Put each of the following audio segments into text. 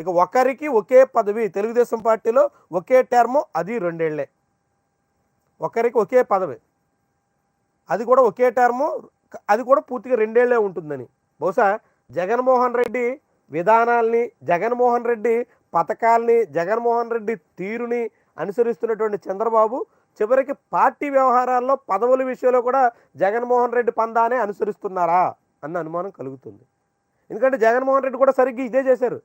ఇక ఒకరికి ఒకే పదవి తెలుగుదేశం పార్టీలో ఒకే టర్మ్ అది రెండేళ్ళే. ఒకరికి ఒకే పదవి. అది కూడా ఒకే టర్ము అది కూడా పూర్తిగా రెండేళ్ళే ఉంటుందని. బహుశా జగన్మోహన్ రెడ్డి విధానాల్ని జగన్మోహన్ రెడ్డి పథకాల్ని జగన్మోహన్ రెడ్డి తీరుని అనుసరిస్తున్నటువంటి చంద్రబాబు చివరికి పార్టీ వ్యవహారాల్లో పదవుల విషయంలో కూడా జగన్మోహన్ రెడ్డి పందానే అనుసరిస్తున్నారా అన్న అనుమానం కలుగుతుంది. ఎందుకంటే జగన్మోహన్ రెడ్డి కూడా సరిగ్గా ఇదే చేశారు.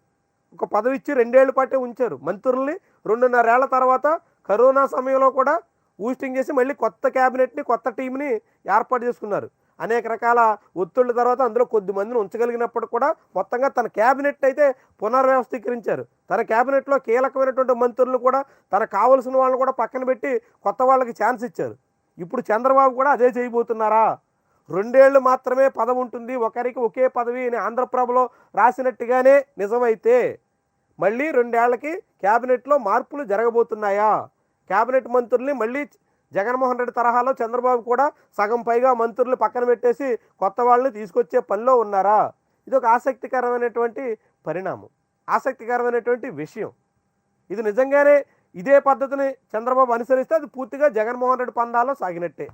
ఒక పదవి ఇచ్చి రెండేళ్ళ పాటే ఉంచారు. మంత్రుల్ని రెండున్నరేళ్ళ తర్వాత కరోనా సమయంలో కూడా ఊస్టింగ్ చేసి మళ్ళీ కొత్త క్యాబినెట్ని కొత్త టీంని ఏర్పాటు చేసుకున్నారు. అనేక రకాల ఒత్తిళ్ళ తర్వాత అందులో కొద్ది మందిని ఉంచగలిగినప్పుడు కూడా మొత్తంగా తన క్యాబినెట్ అయితే పునర్వ్యవస్థీకరించారు. తన క్యాబినెట్లో కీలకమైనటువంటి మంత్రులను కూడా తనకు కావలసిన వాళ్ళని కూడా పక్కన పెట్టి కొత్త వాళ్ళకి ఛాన్స్ ఇచ్చారు. ఇప్పుడు చంద్రబాబు కూడా అదే చేయబోతున్నారా? రెండేళ్ళు మాత్రమే పదవి ఉంటుంది. ఒకరికి ఒకే పదవి అని ఆంధ్రప్రభలో రాసినట్టుగానే నిజమైతే మళ్ళీ రెండేళ్ళకి క్యాబినెట్లో మార్పులు జరగబోతున్నాయా? క్యాబినెట్ మంత్రుల్ని మళ్ళీ జగన్మోహన్ రెడ్డి తరహాలో చంద్రబాబు కూడా సగం పైగా మంత్రులు పక్కన పెట్టేసి కొత్త వాళ్ళని తీసుకొచ్చే పనిలో ఉన్నారా? ఇది ఒక ఆసక్తికరమైనటువంటి పరిణామం. ఆసక్తికరమైనటువంటి విషయం. ఇది నిజంగానే ఇదే పద్ధతిని చంద్రబాబు అనుసరిస్తే అది పూర్తిగా జగన్మోహన్ రెడ్డి పందాలో సాగినట్టే.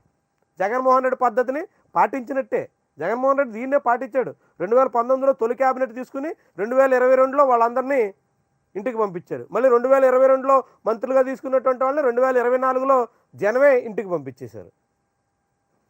జగన్మోహన్ రెడ్డి పద్ధతిని పాటించినట్టే. జగన్మోహన్ రెడ్డి దీన్నే పాటించాడు. రెండు వేల పంతొమ్మిదిలో తొలి క్యాబినెట్ తీసుకుని రెండు వేల ఇరవై రెండులో వాళ్ళందరినీ ఇంటికి పంపించారు. మళ్ళీ రెండు వేల ఇరవై రెండులో మంత్రులుగా తీసుకున్నటువంటి వాళ్ళని రెండు వేల ఇరవై నాలుగులో జనమే ఇంటికి పంపించేశారు.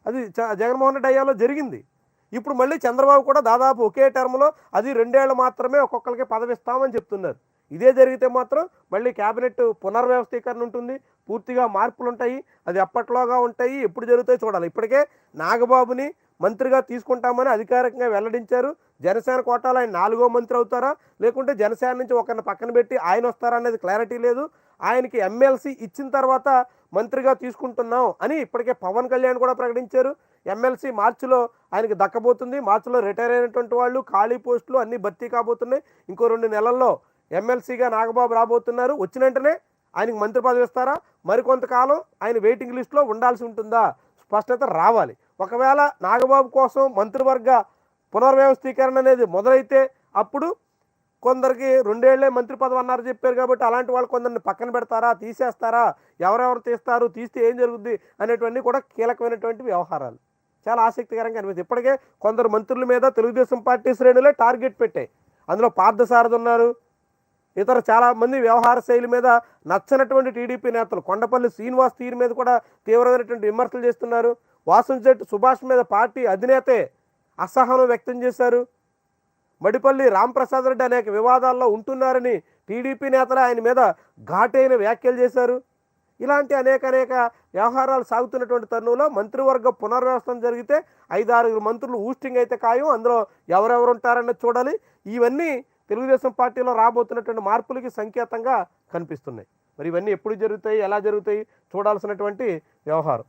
అది చ- జగన్మోహన్ రెడ్డి అయ్యాలో జరిగింది. ఇప్పుడు మళ్ళీ చంద్రబాబు కూడా దాదాపు ఒకే టర్మ్లో అది రెండేళ్ళు మాత్రమే ఒక్కొక్కరికి పదవిస్తామని చెప్తున్నారు. ఇదే జరిగితే మాత్రం మళ్ళీ క్యాబినెట్ పునర్వ్యవస్థీకరణ ఉంటుంది. పూర్తిగా మార్పులు ఉంటాయి అది ఎప్పట్లోగా ఉంటాయి. ఎప్పుడు జరుగుతాయి చూడాలి. ఇప్పటికే నాగబాబుని మంత్రిగా తీసుకుంటామని అధికారికంగా వెల్లడించారు. జనసేన కోటాలో ఆయన నాలుగో మంత్రి అవుతారా? లేకుంటే జనసేన నుంచి ఒకరిని పక్కన పెట్టి ఆయన వస్తారా అనేది క్లారిటీ లేదు. ఆయనకి ఎమ్మెల్సీ ఇచ్చిన తర్వాత మంత్రిగా తీసుకుంటున్నాం అని ఇప్పటికే పవన్ కళ్యాణ్ కూడా ప్రకటించారు. ఎమ్మెల్సీ మార్చిలో ఆయనకి దక్కబోతుంది. మార్చిలో రిటైర్ అయినటువంటి వాళ్ళు ఖాళీ పోస్టులు అన్నీ భర్తీ కాబోతున్నాయి. ఇంకో రెండు నెలల్లో ఎమ్మెల్సీగా నాగబాబు రాబోతున్నారు. వచ్చిన వెంటనే ఆయనకు మంత్రి పదవి ఇస్తారా? మరికొంతకాలం ఆయన వెయిటింగ్ లిస్ట్లో ఉండాల్సి ఉంటుందా? స్పష్టత రావాలి. ఒకవేళ నాగబాబు కోసం మంత్రివర్గ పునర్వ్యవస్థీకరణ అనేది మొదలైతే అప్పుడు కొందరికి రెండేళ్ళే మంత్రి పదవి అన్నారు చెప్పారు కాబట్టి అలాంటి వాళ్ళు కొందరిని పక్కన పెడతారా? తీసేస్తారా? ఎవరెవరు తీస్తారు? తీస్తే ఏం జరుగుద్ది? అనేటువంటి కూడా కీలకమైనటువంటి వ్యవహారాలు. చాలా ఆసక్తికరంగా అనిపిస్తుంది. ఇప్పటికే కొందరు మంత్రుల మీద తెలుగుదేశం పార్టీ శ్రేణులే టార్గెట్ పెట్టాయి. అందులో పార్థసారథి ఉన్నారు. ఇతర చాలామంది వ్యవహార శైలి మీద నచ్చనటువంటి టీడీపీ నేతలు కొండపల్లి శ్రీనివాస్ తీరు మీద కూడా తీవ్రమైనటువంటి విమర్శలు చేస్తున్నారు. వాసంశెట్టి సుభాష్ మీద పార్టీ అధినేతే అసహనం వ్యక్తం చేశారు. మడిపల్లి రాంప్రసాద్ రెడ్డి అనేక వివాదాల్లో ఉంటున్నారని టీడీపీ నేతలు ఆయన మీద ఘాటైన వ్యాఖ్యలు చేశారు. ఇలాంటి అనేక అనేక వ్యవహారాలు సాగుతున్నటువంటి తరుణంలో మంత్రివర్గ పునర్వ్యవస్థం జరిగితే ఐదారుగురు మంత్రులు ఊస్టింగ్ అయితే ఖాయం. అందులో ఎవరెవరు ఉంటారన్నది చూడాలి. ఇవన్నీ తెలుగుదేశం పార్టీలో రాబోతున్నటువంటి మార్పులకి సంకేతంగా కనిపిస్తున్నాయి. మరి ఇవన్నీ ఎప్పుడు జరుగుతాయి ఎలా జరుగుతాయి చూడాల్సినటువంటి వ్యవహారం.